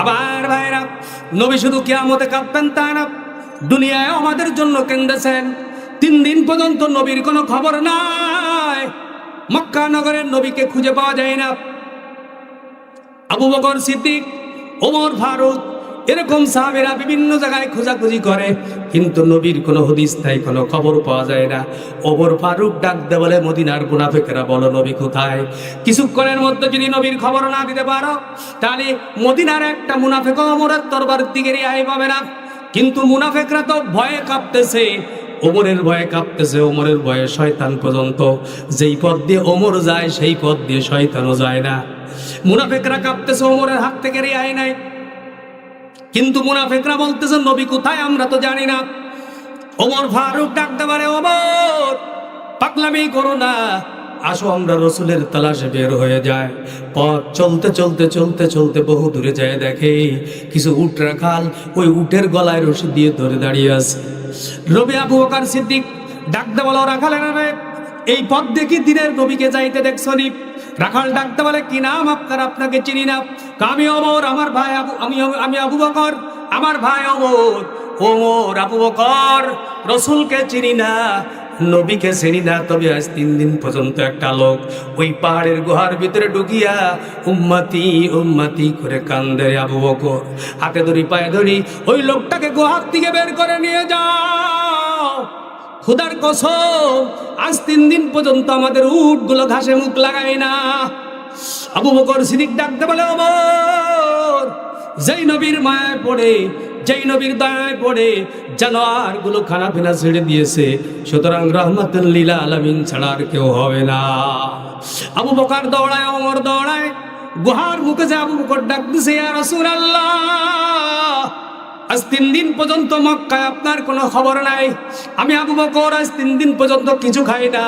আবার ভাইরা, নবী শুধু কেয়ামতে কাঁদতেন তা না দুনিয়ায় আমাদের জন্য কেন্দেছেন তিন দিন পর্যন্ত নবীর কোনো খবর নাই। মক্কা নগরের নবীকে খুঁজে পাওয়া যায় না। আবু বকর সিদ্দিক, ওমর ফারুক এরকম সাহাবেরা বিভিন্ন জায়গায় খোঁজাখুঁজি করে, কিন্তু নবীর কোনো হদিস নাই, কোনো খবর পাওয়া যায় না। ওমর ফারুক ডাক দে বলে, মদিনার মুনাফেকেরা বলো, নবী কোথায়? কিছুক্ষণের মধ্যে যদি নবীর খবর না দিতে পারো, তাহলে মদিনার একটা মুনাফেক ওমরের তরবার দিকে রেহাই পাবে না। কিন্তু মুনাফেকরা তো ভয়ে কাঁপতেছে। ওমরের ভয়ে কাঁপতেছে ওমরের ভয়ে শয়তান পর্যন্ত। যেই পথ দিয়ে ওমর যায়, সেই পথ দিয়ে শয়তানও যায় না। মুনাফেকরা কাঁপতেছে ওমরের হাত থেকে রেহাই নাই। কিন্তু মুনাফেকরা বলতেছে, নবী কোথায়? আমরা তো জানি না। ওমর ফারুক ডাকতে পারে ওমর, পাগলামি করো না। আসো, আমরা রসুলের তালাশে বের হয়ে যায় পথ চলতে চলতে চলতে চলতে বহু দূরে যায় দেখে, কিছু উট রাখাল ওই উটের গলায় রশি দিয়ে ধরে দাঁড়িয়ে আছে। রবি আবু বকার সিদ্দিক ডাকতে বলো রাখালে রে? এই পথ দেখি দিনের নবীকে যাইতে দেখছ রাখাল ডাকতে বলে, কি নাম আপনার? আপনাকে চিনি না। আমি অমর, আমার ভাই আবু, আমি আমি আবু বকর। আমার ভাই অমর ওমর আবু বকর। রসুলকে চিনি না, নবীকে চিনি না। তবে আজ তিন দিন পর্যন্ত একটা লোক ওই পাহাড়ের গুহার ভিতরে ঢুকিয়া উম্মাতি উম্মাতি করে কান্দে আবু বকর। হাতে ধরি, পায়ে ধরি, ওই লোকটাকে গুহার থেকে বের করে নিয়ে যাও খুদার কসম, আজ তিন দিন পর্যন্ত আমাদের উটগুলো ঘাসে মুখ লাগায় না। আবু বকর সিদ্দিক ডাকতে বলে অমর যেই নবীর মায়ায় পড়ে, যেই নবীর দয়ায় পড়ে জানোয়ারগুলো খানা পিনা ছেড়ে দিয়েছে, সুতরাং রহমতুল্লিলা আলমিন ছাড়া আর কেউ হবে না। আবু বকার দৌড়ায় অমর দৌড়ায়, গুহার মুখে যে আবু বকর দিছে ইয়া রাসূলুল্লাহ আজ তিন দিন পর্যন্ত মক্কায় আপনার কোনো খবর নাই। আমি আবু বকর আজ তিন দিন পর্যন্ত কিছু খাই না।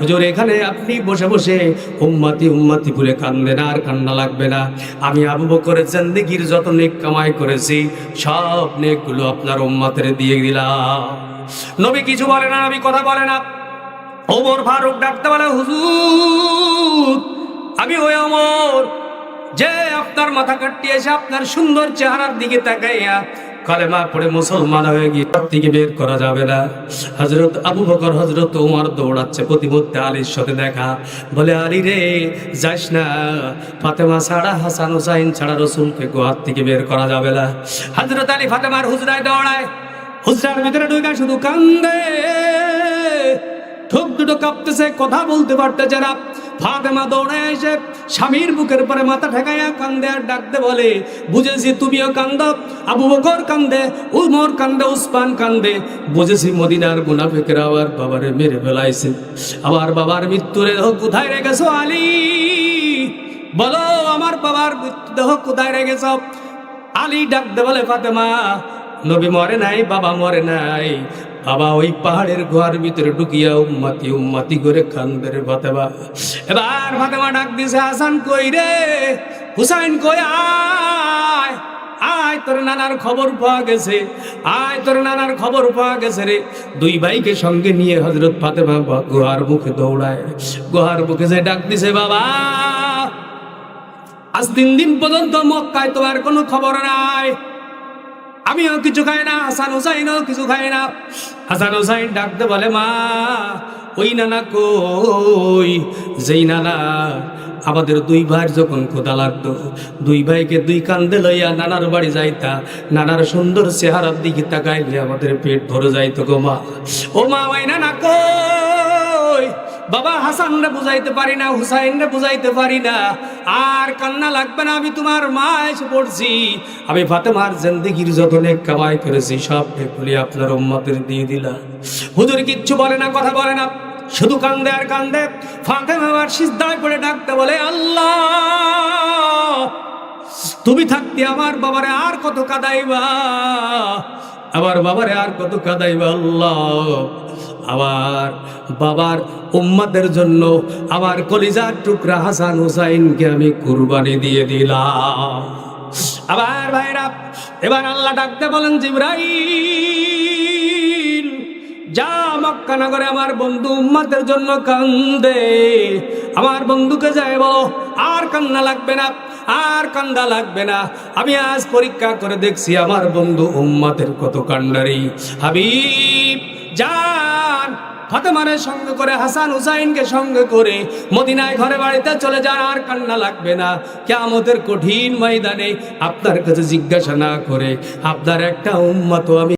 হুজুর, এখানে আপনি বসে বসে উম্মাতি উম্মাতি বলে কান্দেন আর কান্না লাগবে না। আমি আবু বকরের জিন্দেগির যত নেক কামাই করেছি, সব নেকগুলো আপনার উম্মাতের দিয়ে দিলাম। নবী কিছু বলে না, নবী কথা বলে না। ওমর ফারুক ডাকতে বলে, হুজুর, আমি ওই অমর যে আপনার মাথা কাটিয়ে এসে আপনার সুন্দর চেহারার দিকে তাকাইয়া কলেমা পড়ে মুসলমান হয়ে গিয়ে তার থেকে বের করা যাবে না। হজরত আবু বকর হজরত উমার দৌড়াচ্ছে প্রতিমধ্যে আলীর সাথে দেখা। বলে, আলী রে, যাস না। ফাতেমা ছাড়া, হাসান হুসাইন ছাড়া রসুলকে গোয়ার থেকে বের করা যাবে না। হজরত আলী ফাতেমার হুজরায় দৌড়ায়। হুজরার ভিতরে ঢুকা শুধু কান্দে। ঠোক দুটো কাঁপতেছে, কথা বলতে পারতেছে না। ফাতেমা দৌড়ে এসে স্বামীর বুকের পরে মাথা ঠেকাইয়া কান্দে আর ডাকতে বলে, বুঝেছি তুমিও কান্দ, আবু বকর কান্দে, উমর কান্দে, উসমান কান্দে। বুঝেছি মদিনার মুনাফিকের আবার বাবারে মেরে ফেলাইছে। আবার বাবার মৃত্যুরে কোথায় রেখেছো আলী? বলো, আমার বাবার মৃত্যুদেহ কোথায় রেখেছ? আলী ডাকতে বলে, ফাতেমা, নবী মরে নাই, বাবা মরে নাই। বাবা ওই পাহাড়ের গুহার ভিতরে ঢুকিয়া উম্মাতি উম্মাতি করে কান্দের ফাতেমা। এবার ফাতেমা ডাক দিছে, হাসান কই রে? হুসাইন কই? আয় আয়, তোর নানার খবর পাওয়া গেছে। আয়, তোর নানার খবর পাওয়া গেছে রে। দুই ভাইকে সঙ্গে নিয়ে হজরত ফাতেমা গুহার মুখে দৌড়ায়। গুহার মুখে যে ডাক দিছে, বাবা, আজ তিন দিন পর্যন্ত মক্কায় তোমার কোনো খবর নাই। আমিও কিছু খাই না, হাসান হুসাইনও কিছু খাই না। হাসান হুসাইন ডাকতে বলে, মা, ওই নানা কই? যেই নানা, আমাদের দুই ভাইয়ের যখন খোদা লাগতো, দুই ভাইকে দুই কান্দে লইয়া নানার বাড়ি যাইতা, নানার সুন্দর চেহারার দিকে তাকাইলে আমাদের পেট ভরে যাইতো গো মা। ও মা, ওই নানা কই? বাবা হাসান রে বুঝাইতে পারি না হুসাইন রে বুঝাইতে পারি না। আর কান্না লাগবে না, আমি তোমার মা এসে পড়ছি। আমি ফাতেমার জিন্দেগির যত নেক কামাই করেছি, সব নেকগুলি আপনার উম্মতের দিয়ে দিলাম। হুজুর কিচ্ছু বলে না, কথা বলে না। শুধু কান্দে আর কান্দে। ফাতেমা আবার সিজদায় পড়ে ডাকতে বলে, আল্লাহ, তুমি থাকতে আমার বাবারে আর কত কাদাইবা? আমার বাবারে আর কত কাদাইবা আল্লাহ? আবার বাবার উম্মাদের জন্য আমার কলিজার টুকরা হাসান হুসাইনকে আমি কুরবানি দিয়ে দিলাম। আবার ভাইরা, এবার আল্লাহ ডাকতে বলেন, জিব্রাইল, যা মক্কা নগরে আমার বন্ধু উম্মাদের জন্য কান্দে। আমার বন্ধুকে যায় বলো, আর কান্না লাগবে না, আর কান্দা লাগবে না। আমি আজ পরীক্ষা করে দেখছি আমার বন্ধু উম্মাদের কত কান্ডারি হাবিব, যান ফাতেমারের সঙ্গে করে হাসান হুসাইনকে সঙ্গে করে মদিনায় ঘরে বাড়িতে চলে যান, আর কান্না লাগবে না। কেমতের কঠিন ময়দানে আপনার কাছে জিজ্ঞাসা না করে, আপনার একটা উম্মত আমি